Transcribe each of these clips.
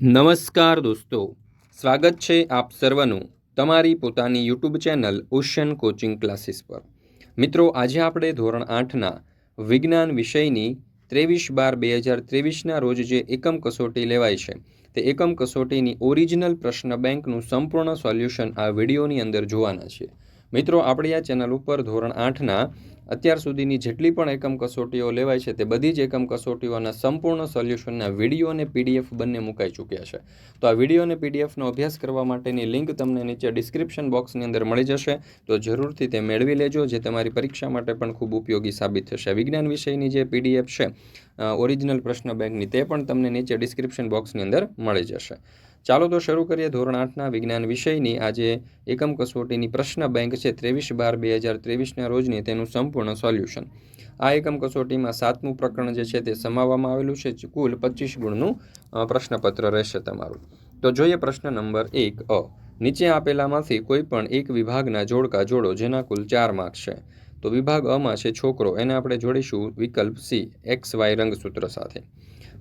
નમસ્કાર દોસ્તો. સ્વાગત છે આપ સર્વનું તમારી પોતાની YouTube channel Ocean coaching classes પર. મિત્રો, આજે આપણે ધોરણ આઠના વિજ્ઞાન વિષયની ત્રેવીસ બાર બે હજાર ત્રેવીસના રોજ જે એકમ કસોટી લેવાય છે, તે એકમ કસોટીની ઓરિજિનલ પ્રશ્ન બેંકનું સંપૂર્ણ સોલ્યુશન આ વિડીયોની અંદર જોવાના છે. મિત્રો, આપણી આ ચેનલ ઉપર ધોરણ આઠના અત્યાર સુધીની જેટલી પણ એકમ કસોટીઓ લેવાય છે તે બધી જ એકમ કસોટીઓના સંપૂર્ણ સોલ્યુશનના વીડિયો અને પીડીએફ બંને મુકાઈ ચૂક્યા છે. તો આ વીડિયો અને પીડીએફનો અભ્યાસ કરવા માટેની લિંક તમને નીચે ડિસ્ક્રિપ્શન બોક્સની અંદર મળી જશે. તો જરૂરથી તે મેળવી લેજો, જે તમારી પરીક્ષા માટે પણ ખૂબ ઉપયોગી સાબિત થશે. વિજ્ઞાન વિષયની જે પીડીએફ છે ઓરિજિનલ પ્રશ્ન બેંકની તે પણ તમને નીચે ડિસ્ક્રિપ્શન બોક્સની અંદર મળી જશે. ચાલો તો શરૂ કરીએ ધોરણ આઠના વિજ્ઞાન વિષયની. આજે એકમ કસોટીની પ્રશ્ન બેંક છે. ત્રેવીસ બાર બે હજાર ત્રેવીસના રોજની તેનું સંપૂર્ણ સોલ્યુશન. આ એકમ કસોટીમાં સાતમું પ્રકરણ જે છે તે સમાવવામાં આવેલું છે. કુલ પચીસ ગુણનું પ્રશ્નપત્ર રહેશે તમારું. તો જોઈએ પ્રશ્ન નંબર એક, અ. નીચે આપેલામાંથી કોઈ પણ એક વિભાગના જોડકા જોડો જેના કુલ ચાર માર્ક્સ છે. તો વિભાગ અમાં છે છોકરો, એને આપણે જોડીશું વિકલ્પ સી, એક્સ વાય રંગસૂત્ર સાથે.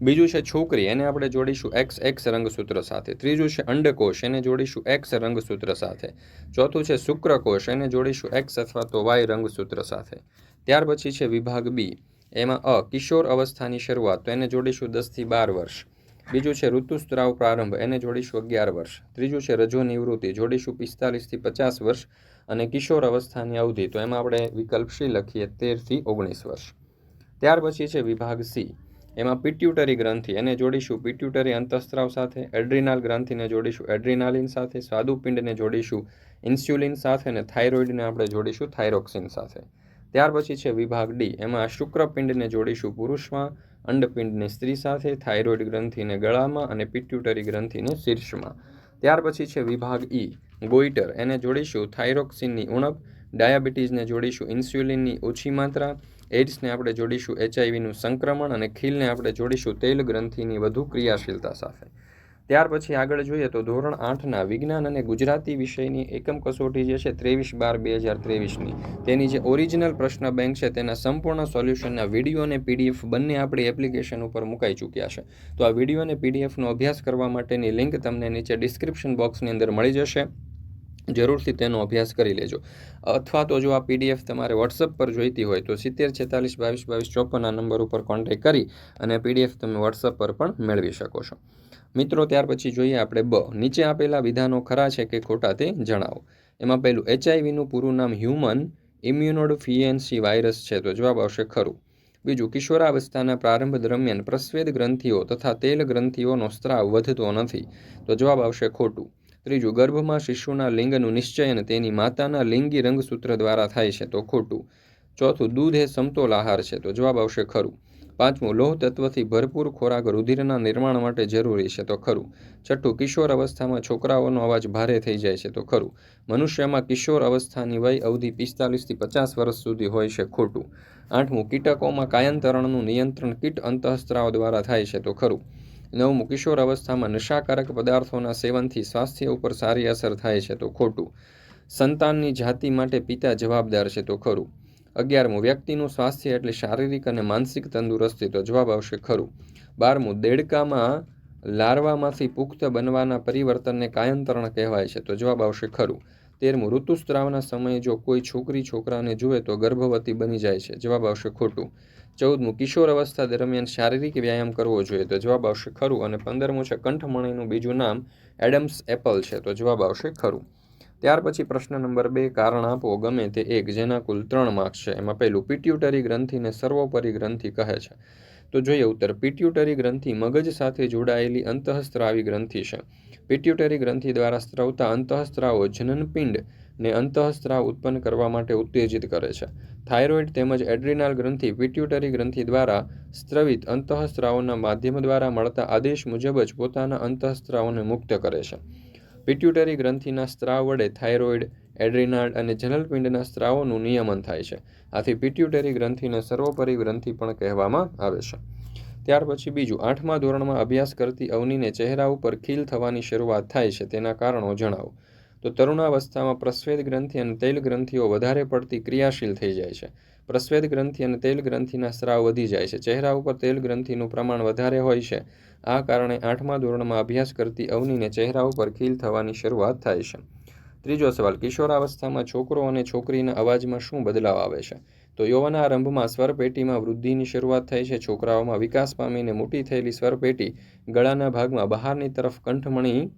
બીજું છે છોકરી, એને આપણે જોડીશું એક્સ એક્સ રંગસૂત્ર સાથે. ત્રીજું છે અંડકોષ, એને જોડીશું એક્સ રંગસૂત્ર સાથે. ચોથું છે શુક્રકોષ, એને જોડીશું એક્સ અથવા તો વાય રંગસૂત્ર સાથે. ત્યાર પછી છે વિભાગ બી. એમાં અ, કિશોર અવસ્થાની શરૂઆત, તો એને જોડીશું દસથી બાર વર્ષ. બીજું છે ઋતુસ્ત્રાવ પ્રારંભ, એને જોડીશું અગિયાર વર્ષ. ત્રીજું છે રજો નિવૃત્તિ જોડીશું પિસ્તાલીસથી પચાસ વર્ષ. અને કિશોર અવસ્થાની અવધિ, તો એમાં આપણે વિકલ્પ સી લખીએ તેરથી ઓગણીસ વર્ષ. ત્યાર પછી છે વિભાગ સી. એમાં પિટ્યુટરી ગ્રંથિ, એને જોડીશું. પિટ્યુટરી અંતઃસ્ત્રાવ સાથે એડ્રિનાલ ગ્રંથિને જોડીશું. એડ્રિનાલિન સાથે, સ્વાદુપિંડને જોડીશું. ઇન્સ્યુલિન સાથે અને થાઇરોઇડને આપણે જોડીશું થાઇરોક્સિન સાથે. ત્યાર પછી છે વિભાગ ડી. એમાં શુક્રપિંડને જોડીશું પુરુષમાં, અંડપિંડને સ્ત્રી સાથે થાઇરોઇડ ગ્રંથિને ગળામાં અને પિટ્યુટરી ગ્રંથિને શીર્ષમાં. ત્યાર પછી છે વિભાગ ઈ. ગોઈટર. એને જોડીશું થાઇરોક્સિનની ઉણપ, ડાયાબિટીસને જોડીશું ઇન્સ્યુલિનની ઓછી માત્રા એડ્સને આપણે જોડીશું એચઆઈવીનું સંક્રમણ અને ખીલને આપણે જોડીશું તેલ ગ્રંથિની વધુ ક્રિયાશીલતા સાથે. ત્યાર પછી આગળ જોઈએ તો ધોરણ આઠના વિજ્ઞાન અને ગુજરાતી વિષયની એકમ કસોટી જે છે ત્રેવીસ બાર બે હજાર ત્રેવીસની. તેની જે ઓરિજિનલ પ્રશ્ન બેંક છે તેના સંપૂર્ણ સોલ્યુશનના વીડિયો અને પીડીએફ બંને આપણી એપ્લિકેશન ઉપર મુકાઈ ચૂક્યા છે. તો આ વીડિયો અને પીડીએફનો અભ્યાસ કરવા માટેની લિંક તમને નીચે ડિસ્ક્રિપ્શન બોક્સની અંદર મળી જશે. જરૂરથી તેનો અભ્યાસ કરી લેજો. અથવા તો જો આ પીડીએફ તમારે વોટ્સઅપ પર જોઈતી હોય તો સિત્તેર, છેતાલીસ, બાવીસ બાવીસ, ચોપન આ નંબર ઉપર કોન્ટેક કરી અને પીડીએફ તમે વોટ્સઅપ પર પણ મેળવી શકો છો. મિત્રો, ત્યાર પછી જોઈએ આપણે બ. નીચે આપેલા વિધાનો ખરા છે કે ખોટા તે જણાવો. એમાં પહેલું એચઆઈવીનું પૂરું નામ હ્યુમન ઇમ્યુનોડફિયન્સી વાયરસ છે. તો જવાબ આવશે ખરું. બીજું, કિશોરાવસ્થાના પ્રારંભ દરમિયાન પ્રસ્વેદ ગ્રંથિઓ તથા તેલ ગ્રંથિઓનો સ્ત્રાવ વધતો નથી. તો જવાબ આવશે ખોટું. ત્રીજું, ગર્ભમાં શિશુના લિંગનું નિશ્ચયન તેની માતાના લિંગી રંગસૂત્ર દ્વારા થાય છે તો ખોટું. ચોથું, દૂધ એ સમતોલ આહાર છે તો જવાબ આવશે ખરું. પાંચમું લોહ તત્વથી ભરપૂર ખોરાક રુધિરના નિર્માણ માટે જરૂરી છે તો ખરું. છઠ્ઠું, કિશોર અવસ્થામાં છોકરાઓનો અવાજ ભારે થઈ જાય છે તો ખરું. મનુષ્યમાં કિશોર અવસ્થાની વય અવધિ પિસ્તાલીસથી પચાસ વર્ષ સુધી હોય છે ખોટું. આઠમું, કીટકોમાં કાયંતરણનું નિયંત્રણ કીટ અંતઃસ્ત્રાવ દ્વારા થાય છે તો ખરું. નવમું કિશોર અવસ્થામાં નશાકારક પદાર્થોના સેવનથી સ્વાસ્થ્ય ઉપર સારી અસર થાય છે તો ખોટું. સંતાનની જાતિ માટે પિતા જવાબદાર છે તો ખરું. અગિયારમું, વ્યક્તિનું સ્વાસ્થ્ય એટલે શારીરિક અને માનસિક તંદુરસ્તી તો જવાબ આવશે ખરું. બારમું, દેડકામાં લાર્વામાંથી પુખ્ત બનવાના પરિવર્તનને કાયંતરણ કહેવાય છે તો જવાબ આવશે ખરું. તેરમું, ઋતુસ્ત્રાવના સમયે જો કોઈ છોકરી છોકરાને જુએ તો ગર્ભવતી બની જાય છે જવાબ આવશે ખોટું. ચૌદમું, કિશોર અવસ્થા દરમિયાન શારીરિક વ્યાયામ કરવો જોઈએ. તો જવાબ આવશે ખરું અને પંદરમું છે, કંઠમણીનું બીજું નામ એડમ્સ એપલ છે. તો જવાબ આવશે ખરું. ત્યાર પછી પ્રશ્ન નંબર બે, કારણ આપો ગમે તે એક, જેના કુલ ત્રણ માર્ક્સ છે. એમાં પહેલું પિટ્યુટરી ગ્રંથિને સર્વોપરી ગ્રંથિ કહે છે. તો જોઈએ ઉત્તર પિટ્યુટરી ગ્રંથિ મગજ સાથે જોડાયેલી અંતઃસ્ત્રાવી ગ્રંથિ છે. પિટ્યુટરી ગ્રંથિ દ્વારા સ્ત્રવતા અંતઃસ્ત્રાવો જનનપિંડ ને અંતઃસ્ત્રાવ ઉત્પન્ન કરવા માટે ઉત્તેજિત કરે છે. થાઇરોઇડ તેમજ એડ્રિનાલ ગ્રંથિ પિટ્યુટરી ગ્રંથિ દ્વારા સ્ત્રવિત અંતઃસ્ત્રાવોના માધ્યમ દ્વારા મળતા આદેશ મુજબ જ પોતાના અંતઃસ્ત્રાવોને મુક્ત કરે છે. પિટ્યુટરી ગ્રંથિના સ્ત્રાવ વડે થાઇરોઇડ, એડ્રિનાલ અને જનલપિંડના સ્ત્રાવોનું નિયમન થાય છે. આથી પિટ્યુટરી ગ્રંથિને સર્વોપરી ગ્રંથિ પણ કહેવામાં આવે છે. ત્યાર પછી બીજું, આઠમા ધોરણમાં અભ્યાસ કરતી અવનીને ચહેરા ઉપર ખીલ થવાની શરૂઆત થાય છે. તેના કારણો જણાવો. તો તરુણાવસ્થામાં પ્રસ્વેદ ગ્રંથિ અને તૈલ ગ્રંથિઓ વધારે પડતી ક્રિયાશીલ થઈ જાય છે. પ્રસ્વેદ ગ્રંથિ અને તેલ ગ્રંથિના સ્રાવ વધી જાય છે. ચહેરા ઉપર તેલ ગ્રંથિનું પ્રમાણ વધારે હોય છે. આ કારણે આઠમા ધોરણમાં અભ્યાસ કરતી અવનીને ચહેરા ઉપર ખીલ થવાની શરૂઆત થાય છે. ત્રીજો સવાલ, કિશોરાવસ્થામાં છોકરો અને છોકરીના અવાજમાં શું બદલાવ આવે છે? તો યૌવનારંભમાં સ્વરપેટીમાં વૃદ્ધિની શરૂઆત થાય છે. છોકરાઓમાં વિકાસ પામીને મોટી થયેલી સ્વરપેટી ગળાના ભાગમાં બહારની તરફ કંઠમણી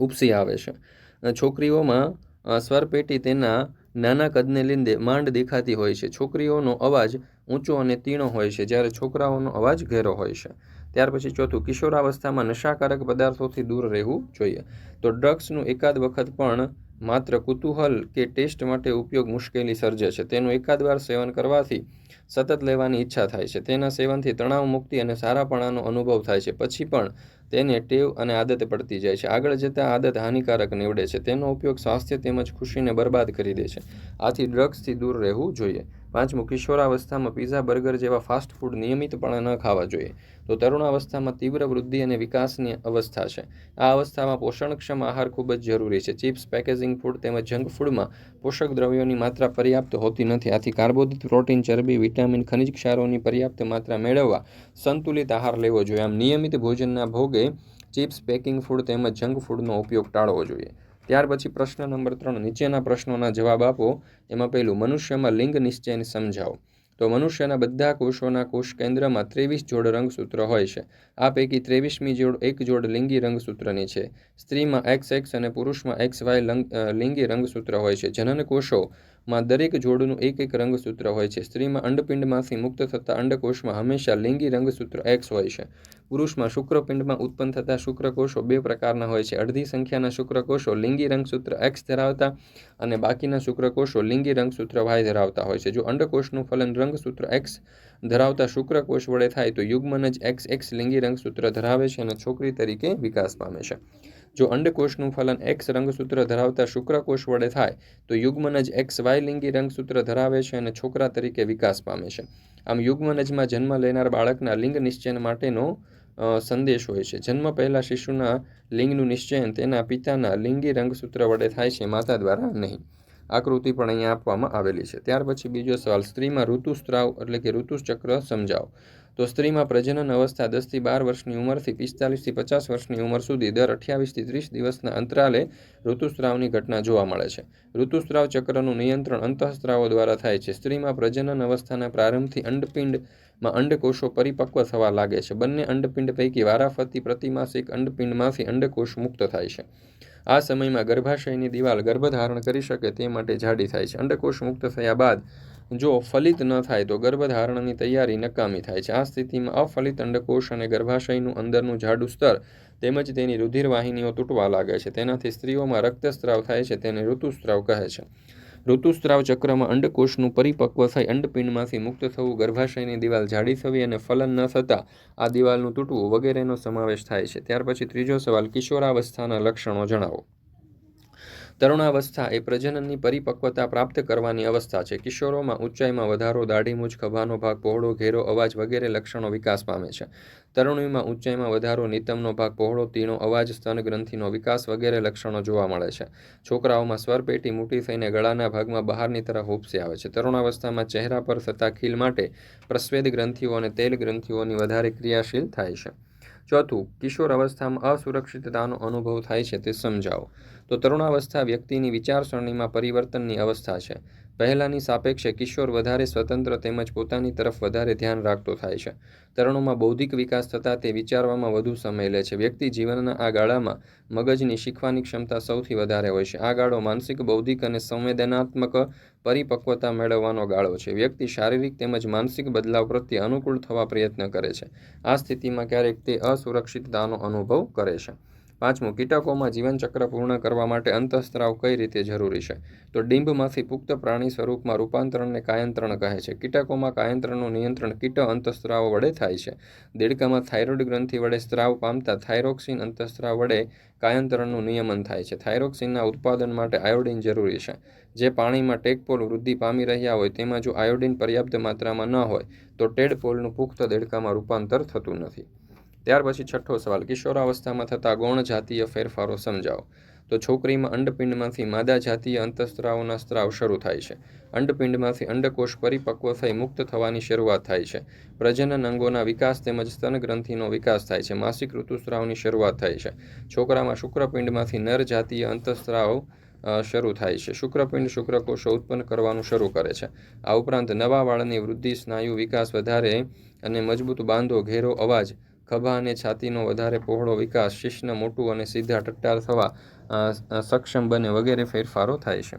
ઉપસી આવે છે. છોકરીઓમાં સ્વરપેટી તેના નાના કદને લીધે માંડ દેખાતી હોય છે. છોકરીઓનો અવાજ ઊંચો અને તીણો હોય છે, જ્યારે છોકરાઓનો અવાજ ઘેરો હોય છે. ત્યાર પછી ચોથું, કિશોરાવસ્થામાં નશાકારક પદાર્થોથી દૂર રહેવું જોઈએ. તો ડ્રગ્સનું એકાદ વખત પણ માત્ર કુતૂહલ કે ટેસ્ટ માટે ઉપયોગ મુશ્કેલી સર્જે છે. તેનું એકાદ વાર સેવન કરવાથી સતત લેવાની ઈચ્છા થાય છે. તેના સેવનથી તણાવ મુક્તિ અને સારાપણાનો અનુભવ થાય છે. પછી પણ તેને ટેવ અને આદત પડતી જાય છે. આગળ જતાં આદત હાનિકારક નીવડે છે. તેનો ઉપયોગ સ્વાસ્થ્ય તેમજ ખુશીને બરબાદ કરી દે છે. આથી ડ્રગ્સથી દૂર રહેવું જોઈએ. પાંચમું, કિશોરાવસ્થામાં પીઝા, બર્ગર જેવા ફાસ્ટ ફૂડ નિયમિતપણે ન ખાવા જોઈએ. તો તરુણાવસ્થામાં તીવ્ર વૃદ્ધિ અને વિકાસની અવસ્થા છે. આ અવસ્થામાં પોષણક્ષમ આહાર ખૂબ જ જરૂરી છે. ચિપ્સ, પેકેજિંગ ફૂડ તેમજ જંક ફૂડમાં પોષક દ્રવ્યોની માત્રા પર્યાપ્ત હોતી નથી. આથી કાર્બોદિત પ્રોટીન, ચરબી, વિટામિન ખનિજ ક્ષારોની પર્યાપ્ત માત્રા મેળવવા સંતુલિત આહાર લેવો જોઈએ. આમ નિયમિત ભોજનના ભોગે ચિપ્સ, પેકિંગ ફૂડ તેમજ જંક ફૂડનો ઉપયોગ ટાળવો જોઈએ. ત્યાર પછી પ્રશ્ન નંબર ત્રણ, નીચેના પ્રશ્નોના જવાબ આપો. એમાં પહેલું, મનુષ્યમાં લિંગ નિશ્ચયને સમજાવો. તો મનુષ્યના બધા કોષોના કોષ કેન્દ્રમાં ત્રેવીસ જોડ રંગસૂત્ર હોય છે. આ પૈકી ત્રેવીસમી જોડ એક જોડ લિંગી રંગસૂત્રની છે. સ્ત્રીમાં એક્સ એક્સ અને પુરુષમાં એક્સ વાય લિંગી રંગસૂત્ર હોય છે. જનન કોષોમાં દરેક જોડનું એક એક રંગસૂત્ર હોય છે. સ્ત્રીમાં અંડપિંડમાંથી મુક્ત થતા અંડકોષમાં હંમેશા લિંગી રંગસૂત્ર એક્સ હોય છે. પુરુષમાં શુક્રપિંડમાં ઉત્પન્ન થતા શુક્રકોષો બે પ્રકારના હોય છે. અડધી સંખ્યાના શુક્રકોષો લિંગી રંગસૂત્ર એક્સ ધરાવતા અને બાકીના શુક્રકોષો લિંગી રંગસૂત્ર વાય ધરાવતા હોય છે. જો અંડકોષનું ફલન રંગસૂત્ર એક્સ ધરાવતા શુક્રકોષ વડે થાય, તો યુગ્મન જ એક્સ એક્સ લિંગી રંગસૂત્ર ધરાવે છે અને છોકરી તરીકે વિકાસ પામે છે. જો અંડકોષનું ફલન એક્સ રંગસૂત્ર ધરાવતા શુક્રકોષ વડે થાય, તો યુગ્મનજ એક્સ વાય લિંગી રંગસૂત્ર ધરાવે છે અને છોકરા તરીકે વિકાસ પામે છે. આમ યુગ્મનજમાં જન્મ લેનાર બાળકના લિંગ નિશ્ચયન માટેનો સંદેશ હોય છે. જન્મ પહેલાં શિશુના લિંગનું નિશ્ચયન તેના પિતાના લિંગી રંગસૂત્ર વડે થાય છે, માતા દ્વારા નહીં. આકૃતિ પણ અહીંયા આપવામાં આવેલી છે. ત્યાર પછી બીજો સવાલ, સ્ત્રીમાં ઋતુસ્ત્રાવ એટલે કે ઋતુચક્ર સમજાવો. તો સ્ત્રીમાં પ્રજનન અવસ્થા દસથી બાર વર્ષની ઉંમરથી પિસ્તાલીસથી પચાસ વર્ષની ઉંમર સુધી દર અઠ્યાવીસથી ત્રીસ દિવસના અંતરાલે ઋતુસ્ત્રાવની ઘટના જોવા મળે છે. ઋતુસ્ત્રાવ ચક્રનું નિયંત્રણ અંતઃસ્ત્રાવો દ્વારા થાય છે. સ્ત્રીમાં પ્રજનન અવસ્થાના પ્રારંભથી અંડપિંડમાં અંડકોષો પરિપક્વ થવા લાગે છે. બંને અંડપિંડ પૈકી વારાફરતી પ્રતિમાસિક અંડપિંડમાંથી અંડકોષ મુક્ત થાય છે. આ સમયમાં ગર્ભાશયની દિવાલ ગર્ભધારણ કરી શકે તે માટે જાડી થાય છે. અંડકોષ મુક્ત થયા બાદ જો ફલિત ન થાય તો ગર્ભધારણની તૈયારી નકામી થાય છે. આ સ્થિતિમાં અફલિત અંડકોષ અને ગર્ભાશયનું અંદરનું જાડું સ્તર તેમજ તેની રુધિરવાહિનીઓ તૂટવા લાગે છે. તેનાથી સ્ત્રીઓમાં રક્તસ્ત્રાવ થાય છે, તેને ઋતુસ્ત્રાવ કહે છે. ઋતુસ્ત્રાવ ચક્રમાં અંડકોષનું પરિપક્વ થઈ અંડપિંડમાંથી મુક્ત થવું, ગર્ભાશયની દિવાલ જાડી થવી અને ફલન ન થતાં આ દિવાલનું તૂટવું વગેરેનો સમાવેશ થાય છે. ત્યાર પછી ત્રીજો સવાલ કિશોરાવસ્થાના લક્ષણો જણાવો. તરુણાવસ્થા એ પ્રજનનની પરિપક્વતા પ્રાપ્ત કરવાની અવસ્થા છે. કિશોરોમાં ઊંચાઈમાં વધારો દાઢી મૂછ ખભાનો ભાગ, પહોળો, ઘેરો અવાજ વગેરે લક્ષણો વિકાસ પામે છે. તરુણીમાં ઊંચાઈમાં વધારો, નિતમનો ભાગ, પહોળો, તીણો અવાજ સ્તન ગ્રંથિનો વિકાસ વગેરે લક્ષણો જોવા મળે છે. છોકરાઓમાં સ્વરપેટી મોટી થઈને ગળાના ભાગમાં બહારની તરફ ઉપસી આવે છે. તરુણાવસ્થામાં ચહેરા પર થતા ખીલ માટે પ્રસ્વેદ ગ્રંથિઓ અને તેલ ગ્રંથિઓની વધારે ક્રિયાશીલ થાય છે. ચોથું, કિશોર અવસ્થામાં અસુરક્ષિતતાનો અનુભવ થાય છે તે સમજાવો. તો તરુણાવસ્થા વ્યક્તિની વિચારસરણીમાં પરિવર્તનની અવસ્થા છે. પહેલાંની સાપેક્ષે કિશોર વધારે સ્વતંત્ર તેમજ પોતાની તરફ વધારે ધ્યાન રાખતો થાય છે. તરુણોમાં બૌદ્ધિક વિકાસ થતાં તે વિચારવામાં વધુ સમય લે છે. વ્યક્તિ જીવનના આ ગાળામાં મગજની શીખવાની ક્ષમતા સૌથી વધારે હોય છે. આ ગાળો માનસિક, બૌદ્ધિક અને સંવેદનાત્મક પરિપક્વતા મેળવવાનો ગાળો છે. વ્યક્તિ શારીરિક તેમજ માનસિક બદલાવ પ્રત્યે અનુકૂળ થવા પ્રયત્ન કરે છે. આ સ્થિતિમાં ક્યારેક તે અસુરક્ષિતતાનો અનુભવ કરે છે. પાંચમું, કીટકોમાં જીવનચક્ર પૂર્ણ કરવા માટે અંતઃસ્ત્રાવ કઈ રીતે જરૂરી છે? તો ડિંબમાંથી પુખ્ત પ્રાણી સ્વરૂપમાં રૂપાંતરણને કાયંત્રણ કહે છે. કીટકોમાં કાયંત્રણનું નિયંત્રણ કીટ અંતઃસ્ત્રાવ વડે થાય છે. દેડકામાં થાઇરોઇડ ગ્રંથિ વડે સ્ત્રાવ પામતા થાઇરોક્સિન અંતઃસ્ત્રાવ વડે કાયંત્રણનું નિયમન થાય છે. થાઇરોક્સિનના ઉત્પાદન માટે આયોડિન જરૂરી છે. જે પાણીમાં ટેકપોલ વૃદ્ધિ પામી રહ્યા હોય તેમાં જો આયોડિન પર્યાપ્ત માત્રામાં ન હોય, તો ટેડપોલનું પુખ્ત દેડકામાં રૂપાંતર થતું નથી. ત્યાર પછી છઠ્ઠો સવાલ કિશોરાવસ્થામાં થતા ગૌણ જાતીય ફેરફારો સમજાવો. તો છોકરીમાં અંડપિંડમાંથી માદા જાતીય અંતઃસ્ત્રાવોના સ્ત્રાવ શરૂ થાય છે. અંડપિંડમાંથી અંડકોષ પરિપક્વ થઈ મુક્ત થવાની શરૂઆત થાય છે. પ્રજનન અંગોના વિકાસ તેમજ સ્તન ગ્રંથિનો વિકાસ થાય છે. માસિક ઋતુસ્રાવની શરૂઆત થાય છે. છોકરામાં શુક્રપિંડમાંથી નર જાતીય અંતઃસ્ત્રાવ શરૂ થાય છે. શુક્રપિંડ શુક્રકોષો ઉત્પન્ન કરવાનું શરૂ કરે છે. આ ઉપરાંત નવા વાળની વૃદ્ધિ, સ્નાયુ વિકાસ વધારે અને મજબૂત બાંધો, ઘેરો અવાજ ખભા અને છાતીનો વધારે પહોળો વિકાસ, શિશ્ન મોટું અને સીધા ટટ્ટાર થવા સક્ષમ બને વગેરે ફેરફારો થાય છે.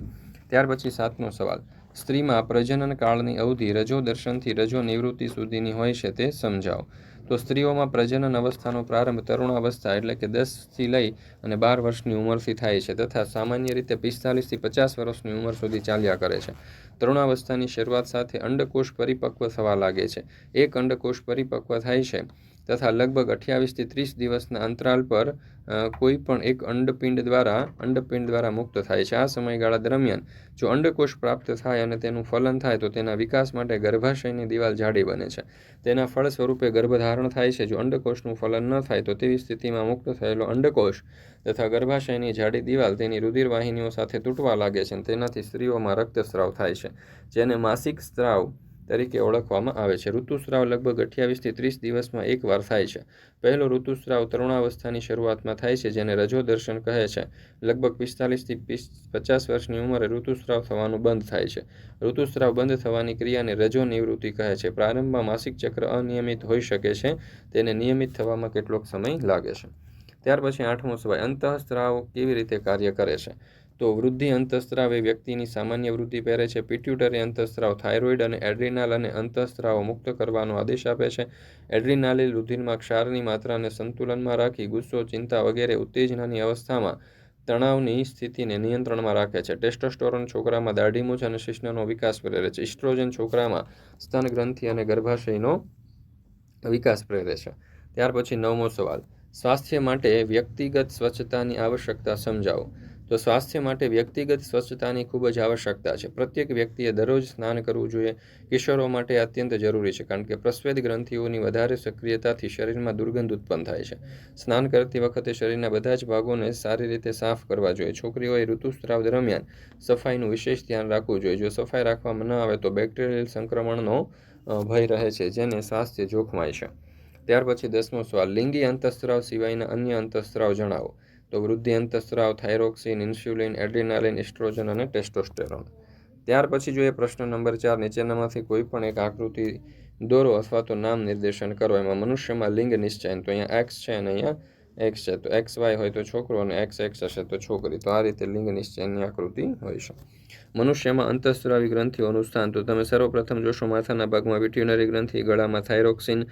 ત્યાર પછી સાતમો સવાલ. સ્ત્રીમાં પ્રજનન કાળની અવધિ રજો દર્શનથી રજો નિવૃત્તિ સુધીની હોય છે તે સમજાવો. તો સ્ત્રીઓમાં પ્રજનન અવસ્થાનો પ્રારંભ તરુણાવસ્થા એટલે કે દસથી લઈ અને બાર વર્ષની ઉંમરથી થાય છે તથા સામાન્ય રીતે પિસ્તાલીસથી પચાસ વર્ષની ઉંમર સુધી ચાલ્યા કરે છે. તરુણાવસ્થાની શરૂઆત સાથે અંડકોષ પરિપક્વ થવા લાગે છે. એક અંડકોષ પરિપક્વ થાય છે. તથા લગભગ અઠ્યાવીસથી ત્રીસ દિવસના અંતરાલ પર કોઈ પણ એક અંડપિંડ દ્વારા અંડપિંડ દ્વારા મુક્ત થાય છે. આ સમયગાળા દરમિયાન, જો અંડકોષ પ્રાપ્ત થાય અને તેનું ફલન થાય, તો તેના વિકાસ માટે ગર્ભાશયની દિવાલ જાડી બને છે. તેના ફળ સ્વરૂપે ગર્ભધારણ થાય છે. જો અંડકોષનું ફલન ન થાય, તો તેવી સ્થિતિમાં મુક્ત થયેલો અંડકોષ તથા ગર્ભાશયની જાડી દિવાલ તેની રુધિરવાહિનીઓ સાથે તૂટવા લાગે છે તેનાથી સ્ત્રીઓમાં રક્તસ્રાવ થાય છે, જેને માસિક સ્ત્રાવ તરીકે ઓળખવામાં આવે છે. ઋતુસ્રાવ લગભગ અઠ્યાવીસથી ત્રીસ દિવસમાં એકવાર થાય છે. પહેલો ઋતુસ્રાવ તરુણાવસ્થાની શરૂઆતમાં થાય છે, જેને રજો દર્શન કહે છે. લગભગ પિસ્તાલીસથી પચાસ વર્ષની ઉંમરે ઋતુસ્રાવ થવાનું બંધ થાય છે. ઋતુસ્રાવ બંધ થવાની ક્રિયાને રજો નિવૃત્તિ કહે છે. પ્રારંભમાં માસિક ચક્ર અનિયમિત હોઈ શકે છે, તેને નિયમિત થવામાં કેટલોક સમય લાગે છે. ત્યાર પછી આઠમો સવાલ, અંતઃસ્ત્રાવ કેવી રીતે કાર્ય કરે છે? તો વૃદ્ધિ, અંતઃસ્ત્રાવ એ વ્યક્તિની સામાન્ય વૃદ્ધિ પહેરે છે. પિટ્યુટરી અંતઃસ્ત્રાવ થાઇરોઇડ અને એડ્રિનાલ અને અંતઃસ્ત્રાવો મુક્ત કરવાનો આદેશ આપે છે. એડ્રિનાલી રુધિરમાં ક્ષારની માત્રાને સંતુલનમાં રાખી ગુસ્સો, ચિંતા વગેરે ઉત્તેજનાની અવસ્થામાં તણાવની સ્થિતિને નિયંત્રણમાં રાખે છે. ટેસ્ટોસ્ટોરોન છોકરામાં દાઢીમૂછ અને શિશ્નનો વિકાસ પ્રેરે છે. ઇસ્ટ્રોજન છોકરામાં સ્તન ગ્રંથિ અને ગર્ભાશયનો વિકાસ પ્રેરે છે. ત્યાર પછી નવમો સવાલ સ્વાસ્થ્ય માટે વ્યક્તિગત સ્વચ્છતાની આવશ્યકતા સમજાવો. તો સ્વાસ્થ્ય માટે વ્યક્તિગત સ્વચ્છતાની ખૂબ જ આવશ્યકતા છે. પ્રત્યેક વ્યક્તિએ દરરોજ સ્નાન કરવું જોઈએ. કિશોરો માટે અત્યંત જરૂરી છે, કારણ કે પ્રસ્વેદ ગ્રંથિઓની વધારે સક્રિયતાથી શરીરમાં દુર્ગંધ ઉત્પન્ન થાય છે. સ્નાન કરતી વખતે શરીરના બધા જ ભાગોને સારી રીતે સાફ કરવા જોઈએ. છોકરીઓએ ઋતુસ્રાવ દરમિયાન સફાઈનું વિશેષ ધ્યાન રાખવું જોઈએ. જો સફાઈ રાખવામાં ન આવે તો બેક્ટેરિયલ સંક્રમણનો ભય રહે છે, જેને સ્વાસ્થ્ય જોખમાય છે. ત્યાર પછી દસમો સવાલ, લિંગી અંતઃસ્ત્રાવ સિવાયના અન્ય અંતઃસ્ત્રાવ જણાવો. તો વૃદ્ધિ અંતઃસ્ત્રાવ, થાઇરોક્સિન, ઇન્સ્યુલિન, એડ્રિનાલિન એસ્ટ્રોજન અને ટેસ્ટોસ્ટેરોન. ત્યાર પછી જોઈએ પ્રશ્ન નંબર ચાર, નીચેનામાંથી કોઈ પણ એક આકૃતિ દોરો અથવા તો નામ નિર્દેશન કરો. એમાં મનુષ્યમાં લિંગ નિશ્ચયન, તો અહીંયા એક્સ છે અને અહીંયા એક્સ છે તો એક્સ વાય હોય તો છોકરો અને એક્સ એક્સ હશે તો છોકરી. તો આ રીતે લિંગ નિશ્ચયની આકૃતિ હોય છે. મનુષ્યમાં અંતઃસ્રાવી ગ્રંથિઓનું સ્થાન તો તમે સર્વપ્રથમ જોશો માથાના ભાગમાં વિટ્યુનરી ગ્રંથિ ગળામાં થાઇરોક્સિન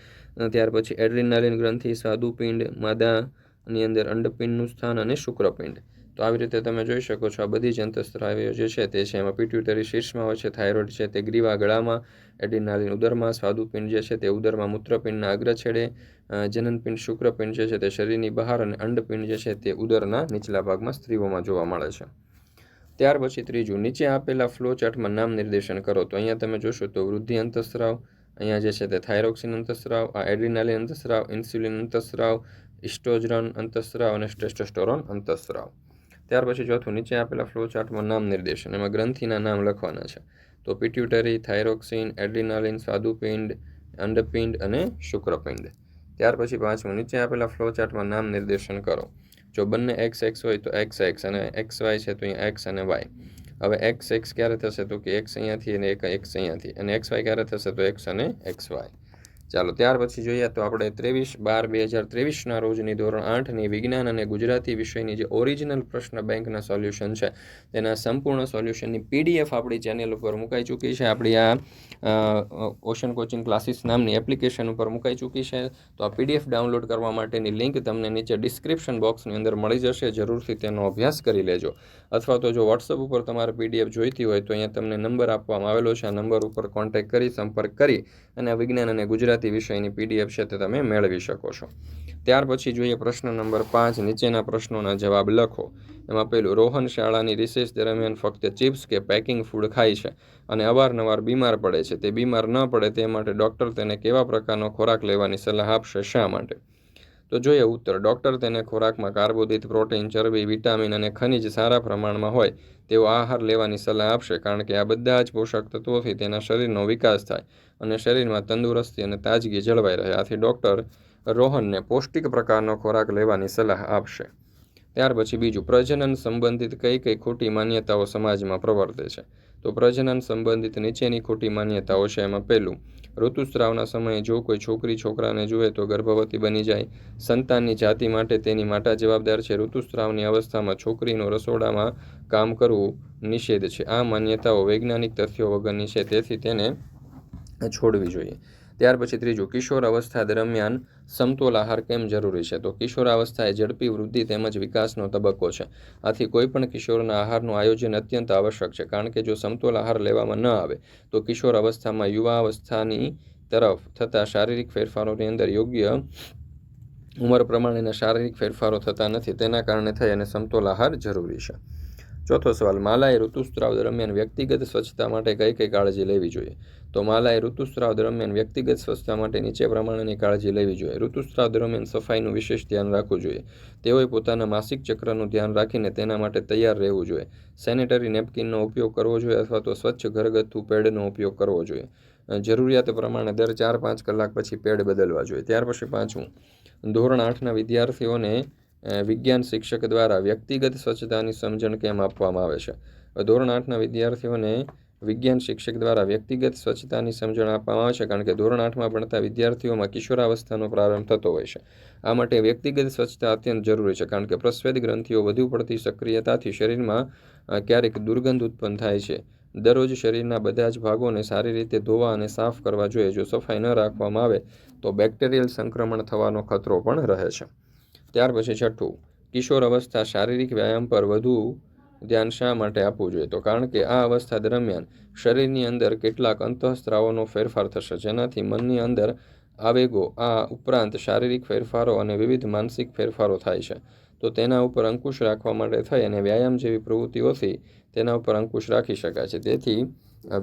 ત્યાર પછી એડ્રિનાલિન ગ્રંથિ સ્વાદુપિંડ માદાની અંદર અંડપિંડનું સ્થાન અને શુક્રપિંડ. તો આવી રીતે તમે જોઈ શકો છો આ બધી જ અંતઃસ્ત્રાવીઓ જે છે તે છે. એમાં પિટ્યુટરી શીર્ષમાં હોય છે થાઇરોઇડ છે તે ગ્રીવા ગળામાં એડિનાલિન ઉદરમાં સ્વાદુપિંડ જે છે તે ઉદરમાં મૂત્રપિંડના અગ્ર છેડે અ, જનનપિંડ શુક્રપિંડ જે છે તે શરીરની બહાર અને અંડપિંડ જે છે તે ઉદરના નીચલા ભાગમાં સ્ત્રીઓમાં જોવા મળે છે. ત્યાર પછી ત્રીજું, નીચે આપેલા ફ્લો ચાર્ટમાં નામ નિર્દેશન કરો. તો અહીંયા તમે જોશો તો વૃદ્ધિ અંતઃસ્રાવ અહીંયા જે છે તે થાઇરોક્સિન અંતઃસ્રાવ આ એડ્રિનાલિન અંતઃસ્રાવ ઇન્સ્યુલિન અંતઃસ્રાવ ઇસ્ટોજરન અંતઃસ્રાવ અને ટેસ્ટોસ્ટેરોન અંતઃસ્રાવ ત્યાર પછી ચોથું, નીચે આપેલા ફ્લો ચાર્ટમાં નામ નિર્દેશન. એમાં ગ્રંથિના નામ લખવાના છે. તો પિટ્યુટરી થાઇરોક્સિન એડ્રિનાલિન સ્વાદુપિંડ અંડપિંડ અને શુક્રપિંડ. ત્યાર પછી પાંચમું નીચે આપેલા ફ્લો ચાર્ટમાં નામ નિર્દેશન કરો. જો બંને એક્સ એક્સ હોય તો એક્સ એક્સ અને એક્સ વાય છે તો અહીંયા એક્સ અને વાય હવે એક્સ એક્સ ક્યારે થશે તો કે એક્સ અહીંયાથી અને એક એક્સ અહીંયાથી. અને એક્સ વાય ક્યારે થશે તો એક્સ અને એક્સ વાય ચાલો, ત્યાર પછી જોઈએ તો આપણે ત્રેવીસ બાર બે હજાર ત્રેવીસના રોજની ધોરણ આઠની વિજ્ઞાન અને ગુજરાતી વિષયની જે ઓરિજિનલ પ્રશ્ન બેંકના સોલ્યુશન છે, તેના સંપૂર્ણ સોલ્યુશનની પીડીએફ આપણી ચેનલ ઉપર મુકાઈ ચૂકી છે. આપણી આ ઓશન કોચિંગ ક્લાસીસ નામની એપ્લિકેશન ઉપર મુકાઈ ચૂકી છે. તો આ પીડીએફ ડાઉનલોડ કરવા માટેની લિંક તમને નીચે ડિસ્ક્રિપ્શન બોક્સની અંદર મળી જશે. જરૂરથી તેનો અભ્યાસ કરી લેજો. અથવા તો જો વોટ્સઅપ ઉપર તમારે પીડીએફ જોઈતી હોય તો અહીંયા તમને નંબર આપવામાં આવેલો છે. આ નંબર ઉપર કોન્ટેક્ટ કરી, સંપર્ક કરી અને વિજ્ઞાન અને ગુજરાતી વિષયની પીડીએફ છે તે તમે મેળવી શકો છો. ત્યાર પછી જોઈએ પ્રશ્ન નંબર પાંચ, નીચેના પ્રશ્નોના જવાબ લખો. એમાં પહેલું, રોહન શાળાની રિસેસ દરમિયાન ફક્ત ચિપ્સ કે પેકિંગ ફૂડ ખાય છે અને અવારનવાર બીમાર પડે છે. તે બીમાર ન પડે તે માટે ડૉક્ટર તેને કેવા પ્રકારનો ખોરાક લેવાની સલાહ આપશે શા માટે? તો જોઈએ ઉત્તર. ડૉક્ટર તેને ખોરાકમાં કાર્બોદિત પ્રોટીન, ચરબી, વિટામિન અને ખનિજ સારા પ્રમાણમાં હોય તેવો આહાર લેવાની સલાહ આપશે, કારણ કે આ બધા જ પોષક તત્વોથી તેના શરીરનો વિકાસ થાય અને શરીરમાં તંદુરસ્તી અને તાજગી જળવાઈ રહે. આથી ડૉક્ટર રોહનને પૌષ્ટિક પ્રકારનો ખોરાક લેવાની સલાહ આપશે. ત્યાર પછી બીજું, પ્રજનન સંબંધિત કઈ કઈ ખોટી માન્યતાઓ સમાજમાં પ્રવર્તે છે? તો પ્રજનન સંબંધિત નીચેની ખોટી માન્યતાઓ છે એમાં પહેલું ઋતુસ્રાવના સમયે જો કોઈ છોકરી છોકરાને જુએ તો ગર્ભવતી બની જાય. સંતાનની જાતિ માટે તેની માતા જવાબદાર છે. ઋતુસ્રાવની અવસ્થામાં છોકરીનું રસોડામાં કામ કરવું નિષેધ છે. આ માન્યતાઓ વૈજ્ઞાનિક તથ્યો વગરની છે. તેથી તેને છોડવી જોઈએ. ત્યાર પછી ત્રીજું કિશોર અવસ્થા દરમિયાન સમતોલ આહાર કેમ જરૂરી છે? તો કિશોરાવસ્થા એ ઝડપી વૃદ્ધિ તેમજ વિકાસનો તબક્કો છે. આથી કોઈપણ કિશોરના આહારનું આયોજન અત્યંત આવશ્યક છે. કારણ કે જો સમતોલ આહાર લેવામાં ન આવે, તો કિશોર અવસ્થામાં યુવા અવસ્થાની તરફ થતા શારીરિક ફેરફારોની અંદર યોગ્ય ઉંમર પ્રમાણેના શારીરિક ફેરફારો થતા નથી. તેના કારણે થઈ અને સમતોલ આહાર જરૂરી છે. ચોથો સવાલ, માલાએ ઋતુસ્ત્રાવ દરમિયાન વ્યક્તિગત સ્વચ્છતા માટે કઈ કઈ કાળજી લેવી જોઈએ? તો માલાએ ઋતુસ્ત્રાવ દરમિયાન વ્યક્તિગત સ્વચ્છતા માટે નીચે પ્રમાણેની કાળજી લેવી જોઈએ. ઋતુસ્ત્રાવ દરમિયાન સફાઈનું વિશેષ ધ્યાન રાખવું જોઈએ. તેઓએ પોતાના માસિક ચક્રનું ધ્યાન રાખીને તેના માટે તૈયાર રહેવું જોઈએ. સેનેટરી નેપકિનનો ઉપયોગ કરવો જોઈએ અથવા તો સ્વચ્છ ઘરગથ્થુ પેડનો ઉપયોગ કરવો જોઈએ. જરૂરિયાત પ્રમાણે દર ચાર પાંચ કલાક પછી પેડ બદલવા જોઈએ. ત્યાર પછી પાંચમું, ધોરણ આઠના વિદ્યાર્થીઓને વિજ્ઞાન શિક્ષક દ્વારા વ્યક્તિગત સ્વચ્છતાની સમજણ કેમ આપવામાં આવે છે? ધોરણ આઠના વિદ્યાર્થીઓને વિજ્ઞાન શિક્ષક દ્વારા વ્યક્તિગત સ્વચ્છતાની સમજણ આપવામાં આવે છે, કારણ કે ધોરણ આઠમાં ભણતા વિદ્યાર્થીઓમાં કિશોરાવસ્થાનો પ્રારંભ થતો હોય છે. આ માટે વ્યક્તિગત સ્વચ્છતા અત્યંત જરૂરી છે, કારણ કે પ્રસ્વેદ ગ્રંથિઓ વધુ પડતી સક્રિયતાથી શરીરમાં ક્યારેક દુર્ગંધ ઉત્પન્ન થાય છે. દરરોજ શરીરના બધા જ ભાગોને સારી રીતે ધોવા અને સાફ કરવા જોઈએ. જો સફાઈ ન રાખવામાં આવે, તો બેક્ટેરિયલ સંક્રમણ થવાનો ખતરો પણ રહે છે. ત્યાર પછી છઠ્ઠું, કિશોર અવસ્થા શારીરિક વ્યાયામ પર વધુ ધ્યાન શા માટે આપવું જોઈએ? તો કારણ કે આ અવસ્થા દરમિયાન શરીરની અંદર કેટલાક અંતઃસ્ત્રાવોનો ફેરફાર થશે, જેનાથી મનની અંદર આવેગો, આ ઉપરાંત શારીરિક ફેરફારો અને વિવિધ માનસિક ફેરફારો થાય છે. તો તેના ઉપર અંકુશ રાખવા માટે થઈ અને વ્યાયામ જેવી પ્રવૃત્તિઓથી તેના ઉપર અંકુશ રાખી શકાય છે. તેથી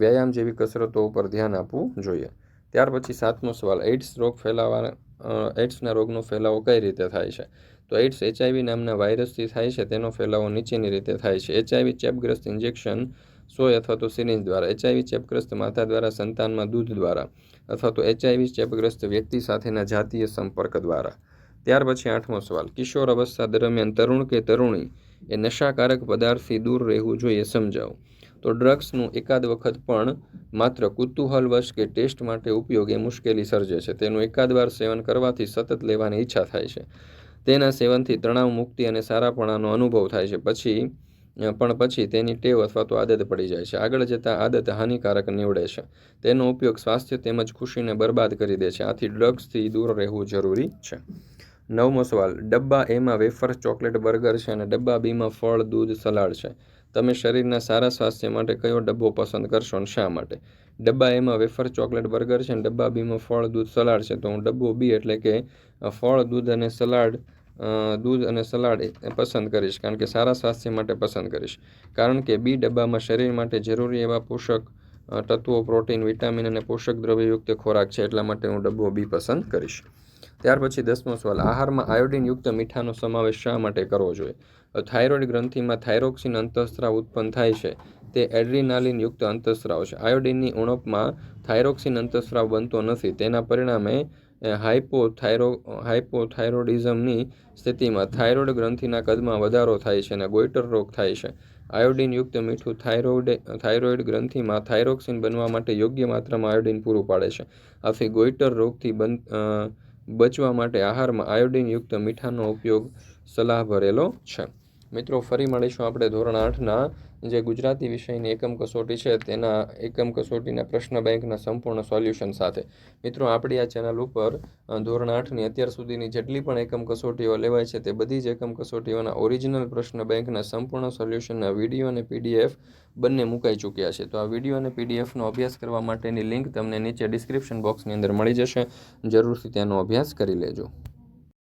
વ્યાયામ જેવી કસરતો ઉપર ધ્યાન આપવું જોઈએ. ત્યાર પછી સાતમો સવાલ, એઇડ્સ રોગ ફેલાવા એઇડ્સના રોગનો ફેલાવો કઈ રીતે થાય છે? તો એઇડ્સ એચઆઈવી નામના વાયરસથી થાય છે, તેનો ફેલાવો નીચેની રીતે થાય છે. એચઆઈવી ચેપગ્રસ્ત ઇન્જેક્શન સોય અથવા તો સિરિંજ દ્વારા એચઆઈવી ચેપગ્રસ્ત માતા દ્વારા, સંતાનમાં દૂધ દ્વારા અથવા તો એચઆઈવી ચેપગ્રસ્ત વ્યક્તિ સાથેના જાતીય સંપર્ક દ્વારા. ત્યાર પછી આઠમો સવાલ, કિશોર અવસ્થા દરમિયાન તરુણ કે તરુણી એ નશાકારક પદાર્થથી દૂર રહેવું જોઈએ સમજાવો. તો ડ્રગ્સનું એકાદ વખત પણ માત્ર કુતૂહલવશ કે ટેસ્ટ માટે ઉપયોગ એ મુશ્કેલી સર્જે છે. તેનું એકાદ વાર સેવન કરવાથી સતત લેવાની ઈચ્છા થાય છે. તેના સેવનથી તણાવ, મુક્તિ અને સારાપણાનો અનુભવ થાય છે. પછી પણ પછી તેની ટેવ અથવા તો આદત પડી જાય છે. આગળ જતાં આદત હાનિકારક નીવડે છે. તેનો ઉપયોગ સ્વાસ્થ્ય તેમજ ખુશીને બરબાદ કરી દે છે. આથી ડ્રગ્સથી દૂર રહેવું જરૂરી છે. નવમો સવાલ. ડબ્બા એમાં વેફર, ચોકલેટ, બર્ગર છે અને ડબ્બા બીમાં ફળ, દૂધ, સલાડ છે. તમે શરીરના સારા સ્વાસ્થ્ય માટે કયો ડબ્બો પસંદ કરશો અને શા માટે? ડબ્બા એમાં વેફર, ચોકલેટ, બર્ગર છે અને ડબ્બા બીમાં ફળ, દૂધ, સલાડ છે. તો હું ડબ્બો બી એટલે કે ફળ, દૂધ અને સલાડ દૂધ અને સલાડ પસંદ કરીશ. કારણ કે સારા સ્વાસ્થ્ય માટે પસંદ કરીશ. કારણ કે બી ડબ્બામાં શરીર માટે જરૂરી એવા પોષક તત્વો, પ્રોટીન, વિટામિન અને પોષક દ્રવ્યયુક્ત ખોરાક છે. એટલા માટે હું ડબ્બો બી પસંદ કરીશ. ત્યાર પછી દસમો સવાલ, આહારમાં આયોડિનયુક્ત મીઠાનો સમાવેશ શા માટે કરવો જોઈએ? થાઇરોઇડ ગ્રંથિમાં થાઇરોક્સિન અંતઃસ્ત્રાવ ઉત્પન્ન થાય છે. તે એડ્રીનાલિન યુક્ત અંતઃસ્ત્રાવ છે. આયોડિનની ઉણપમાં થાઇરોક્સિન અંતઃસ્ત્રાવ બનતો નથી. તેના પરિણામે હાઇપોથાઇરો હાઇપોથાઇરોડિઝમની સ્થિતિમાં થાઇરોઇડ ગ્રંથિના કદમાં વધારો થાય છે અને ગોઈટર રોગ થાય છે. આયોડિનયુક્ત મીઠું થાઇરોઇડ થાઇરોઇડ ગ્રંથિમાં થાઇરોક્સિન બનવા માટે યોગ્ય માત્રામાં આયોડિન પૂરું પાડે છે. આથી ગોઈટર રોગથી બન બચવા માટે આહારમાં આયોડિનયુક્ત મીઠાનો ઉપયોગ સલાહ ભરેલો છે. મિત્રો, ફરી મળીશું આપણે ધોરણ આઠના જે ગુજરાતી વિષયની એકમ કસોટી છે, તેના એકમ કસોટીના પ્રશ્ન બેંકના સંપૂર્ણ સોલ્યુશન સાથે. મિત્રો, આપણી આ ચેનલ ઉપર ધોરણ આઠની અત્યાર સુધીની જેટલી પણ એકમ કસોટીઓ લેવાય છે, તે બધી જ એકમ કસોટીઓના ઓરિજિનલ પ્રશ્ન બેંકના સંપૂર્ણ સોલ્યુશનના વીડિયો અને પીડીએફ બંને મુકાઈ ચૂક્યા છે. તો આ વીડિયો અને પીડીએફનો અભ્યાસ કરવા માટેની લિંક તમને નીચે ડિસ્ક્રિપ્શન બોક્સની અંદર મળી જશે. જરૂરથી તેનો અભ્યાસ કરી લેજો.